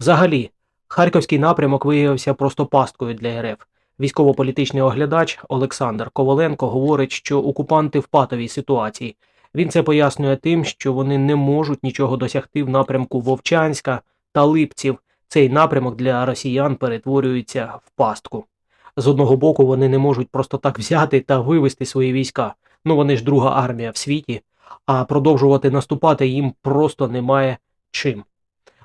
Взагалі, Харківський напрямок виявився просто пасткою для РФ. Військово-політичний оглядач Олександр Коваленко говорить, що окупанти в патовій ситуації. Він це пояснює тим, що вони не можуть нічого досягти в напрямку Вовчанська та Липців. Цей напрямок для росіян перетворюється в пастку. З одного боку, вони не можуть просто так взяти та вивести свої війська. Ну вони ж друга армія в світі, а продовжувати наступати їм просто немає чим.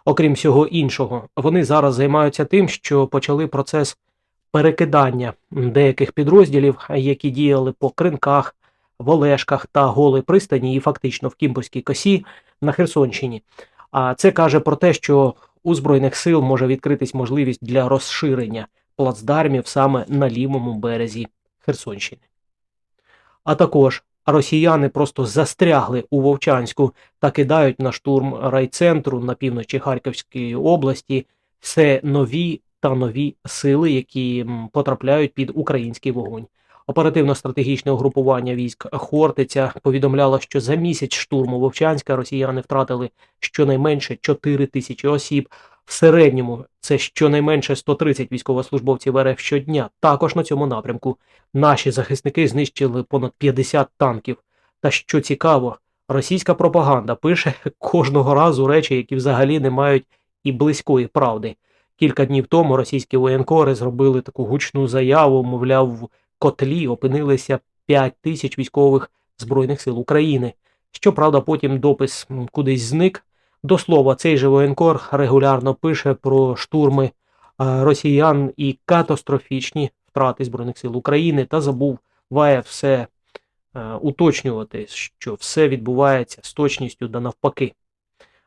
Окрім всього іншого, вони зараз займаються тим, що почали процес перекидання деяких підрозділів, які діяли по кринках, в Олешках та Голій пристані і фактично в Кімбурській косі на Херсонщині. А це каже про те, що у Збройних сил може відкритись можливість для розширення плацдармів саме на лівому березі Херсонщини. А також росіяни просто застрягли у Вовчанську та кидають на штурм райцентру на півночі Харківської області все нові та нові сили, які потрапляють під український вогонь. Оперативно-стратегічне угрупування військ Хортиця повідомляло, що за місяць штурму Вовчанська росіяни втратили щонайменше 4 тисячі осіб. В середньому це щонайменше 130 військовослужбовців РФ щодня. Також на цьому напрямку наші захисники знищили понад 50 танків. Та що цікаво, російська пропаганда пише кожного разу речі, які взагалі не мають і близької правди. Кілька днів тому російські воєнкори зробили таку гучну заяву, мовляв, в котлі опинилися 5 тисяч військових збройних сил України. Щоправда, потім допис кудись зник. До слова, цей же воєнкор регулярно пише про штурми е, росіян і катастрофічні втрати збройних сил України та забуває все е, уточнювати, що все відбувається з точністю да навпаки.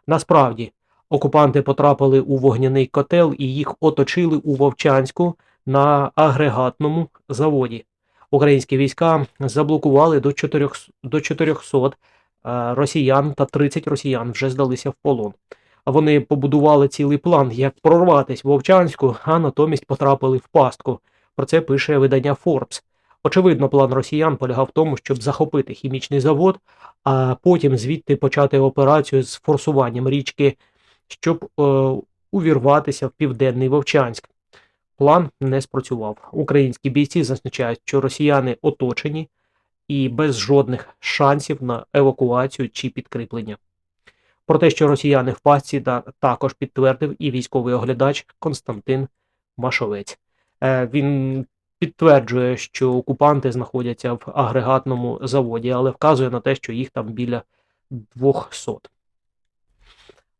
Насправді, окупанти потрапили у вогняний котел і їх оточили у Вовчанську на агрегатному заводі. Українські війська заблокували до 400, до 400 е, росіян та 30 росіян вже здалися в полон. А вони побудували цілий план, як прорватися в Вовчанську, а натомість потрапили в пастку. Про це пише видання Forbes. Очевидно, план росіян полягав в тому, щоб захопити хімічний завод, а потім звідти почати операцію з форсуванням річки, щоб е, увірватися в південний Вовчанськ. План не спрацював. Українські бійці зазначають, що росіяни оточені і без жодних шансів на евакуацію чи підкріплення. Про те, що росіяни в пастці, та- також підтвердив і військовий оглядач Константин Машовець. Е, Він підтверджує, що окупанти знаходяться в агрегатному заводі, але вказує на те, що їх там біля 200.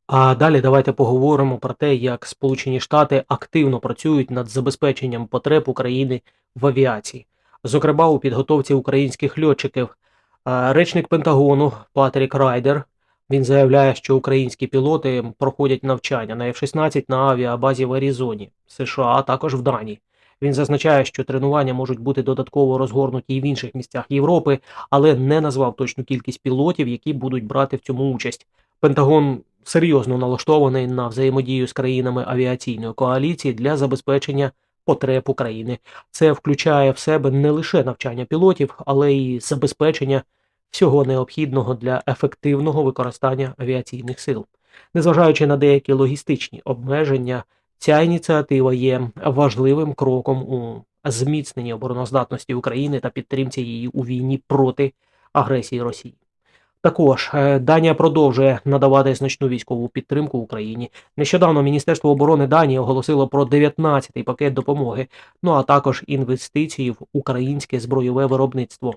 А далі давайте поговоримо про те, як Сполучені Штати активно працюють над забезпеченням потреб України в авіації, зокрема у підготовці українських льотчиків. Речник Пентагону Патрік Райдер він заявляє, що українські пілоти проходять навчання на F-16 на авіабазі в Аризоні, США, а також в Данії. Він зазначає, що тренування можуть бути додатково розгорнуті і в інших місцях Європи, але не назвав точну кількість пілотів, які будуть брати в цьому участь. Пентагон серйозно налаштований на взаємодію з країнами авіаційної коаліції для забезпечення потреб України. Це включає в себе не лише навчання пілотів, але й забезпечення всього необхідного для ефективного використання авіаційних сил. Незважаючи на деякі логістичні обмеження, ця ініціатива є важливим кроком у зміцненні обороноздатності України та підтримці її у війні проти агресії Росії. Також е, Данія продовжує надавати значну військову підтримку Україні. Нещодавно Міністерство оборони Данії оголосило про 19-й пакет допомоги, ну а також інвестиції в українське збройове виробництво.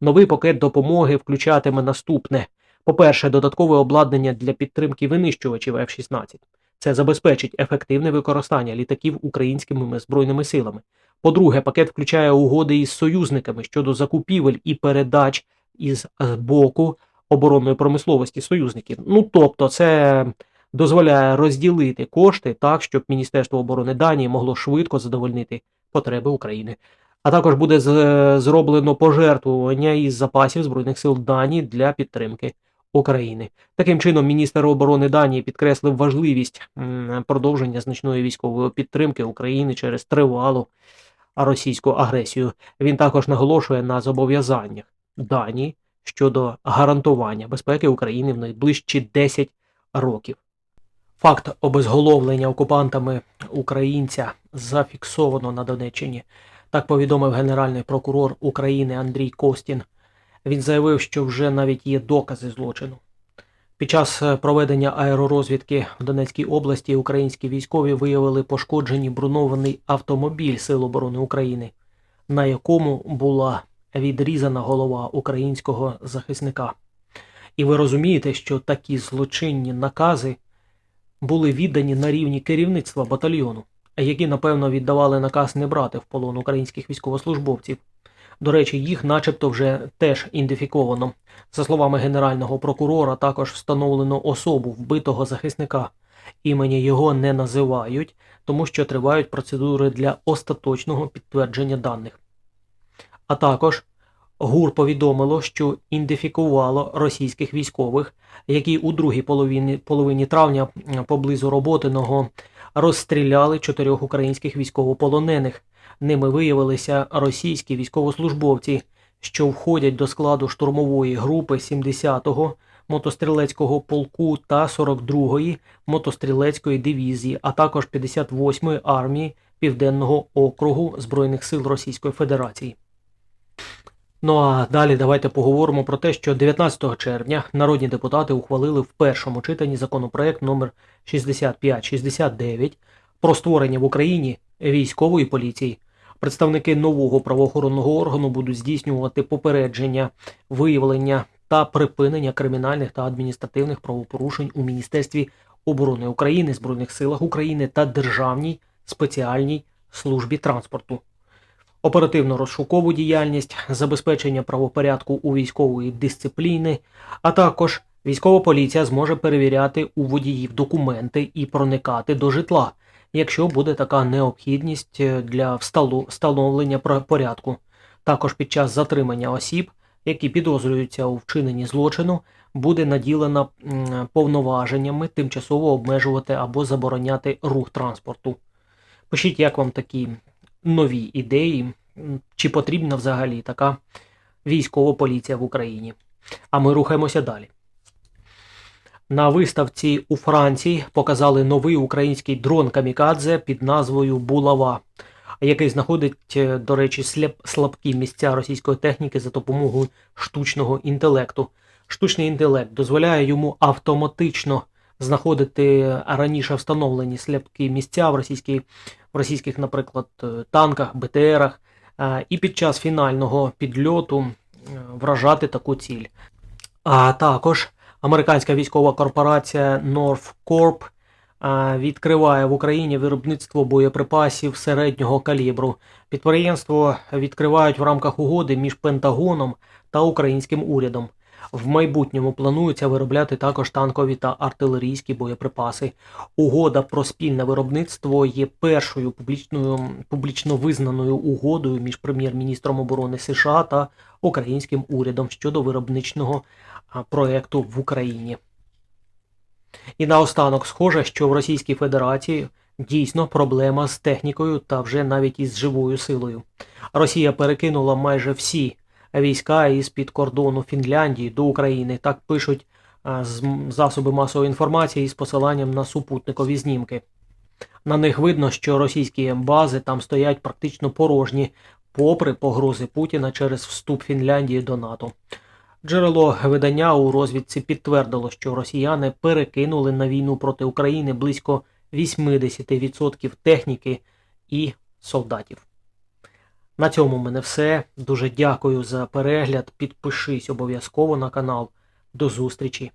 Новий пакет допомоги включатиме наступне: по-перше, додаткове обладнання для підтримки винищувачів F-16. Це забезпечить ефективне використання літаків українськими збройними силами. По-друге, пакет включає угоди із союзниками щодо закупівель і передач із е, боку оборонної промисловості союзників. Ну тобто, це дозволяє розділити кошти так, щоб Міністерство оборони Данії могло швидко задовольнити потреби України. А також буде зроблено пожертвування із запасів збройних сил Данії для підтримки України. Таким чином, міністр оборони Данії підкреслив важливість продовження значної військової підтримки України через тривалу російську агресію. Він також наголошує на зобов'язаннях Данії щодо гарантування безпеки України в найближчі 10 років. Факт обезголовлення окупантами українця зафіксовано на Донеччині. Так повідомив генеральний прокурор України Андрій Костін. Він заявив, що вже навіть є докази злочину. Під час е, проведення аеророзвідки в Донецькій області українські військові виявили пошкоджений бронований автомобіль Сил оборони України, на якому була відрізана голова українського захисника. І ви розумієте, що такі злочинні накази були віддані на рівні керівництва батальйону, які, напевно, віддавали наказ не брати в полон українських військовослужбовців. До речі, їх начебто вже теж ідентифіковано. За словами генерального прокурора, також встановлено особу вбитого захисника. Імені його не називають, тому що тривають процедури для остаточного підтвердження даних. А також ГУР повідомило, що ідентифікувало російських військових, які у другій половині, половині травня поблизу Роботиного розстріляли чотирьох українських військовополонених. Ними виявилися російські військовослужбовці, що входять до складу штурмової групи 70-го мотострілецького полку та 42-ї мотострілецької дивізії, а також 58-ї армії Південного округу Збройних сил Російської Федерації. Ну а далі давайте поговоримо про те, що 19 червня народні депутати ухвалили в першому читанні законопроект номер 6569 про створення в Україні військової поліції. Представники нового правоохоронного органу будуть здійснювати попередження, виявлення та припинення кримінальних та адміністративних правопорушень у Міністерстві оборони України, Збройних силах України та Державній спеціальній службі транспорту оперативно-розшукову діяльність, забезпечення правопорядку у військової дисципліни, а також військова поліція зможе перевіряти у водіїв документи і проникати до житла, якщо буде така необхідність е, для встановлення порядку. Також під час затримання осіб, які підозрюються у вчиненні злочину, буде наділена повноваженнями тимчасово обмежувати або забороняти рух транспорту. Пишіть, як вам такі нові ідеї, чи потрібна взагалі така військова поліція в Україні. А ми рухаємося далі. На виставці у Франції показали новий український дрон Камікадзе під назвою Булава, який знаходить, е, до речі, слабкі місця російської техніки за допомогою штучного інтелекту. Штучний інтелект дозволяє йому автоматично знаходити раніше встановлені слабкі місця в російській в російських, наприклад, е, танках, БТРах, е, і під час фінального підльоту е, вражати таку ціль. А також американська військова корпорація Northcorp відкриває в Україні виробництво боєприпасів середнього калібру. Підприємство відкривають в рамках угоди між Пентагоном та українським урядом. В майбутньому планується виробляти також танкові та артилерійські боєприпаси. Угода про спільне виробництво є першою публічною публічно визнаною угодою між прем'єр-міністром оборони США та українським урядом щодо виробничного а, проекту в Україні. І наостанок схоже, що в Російській Федерації дійсно проблема з технікою та вже навіть із живою силою. Росія перекинула майже всі війська із під кордону Фінляндії до України. Так пишуть з засоби масової інформації з посиланням на супутникові знімки. На них видно, що російські бази там стоять практично порожні, попри погрози Путіна через вступ Фінляндії до НАТО. Джерело видання у розвідці підтвердило, що росіяни перекинули на війну проти України близько 80% техніки і солдатів. На цьому мене все. Дуже дякую за перегляд. Підпишись обов'язково на канал. До зустрічі!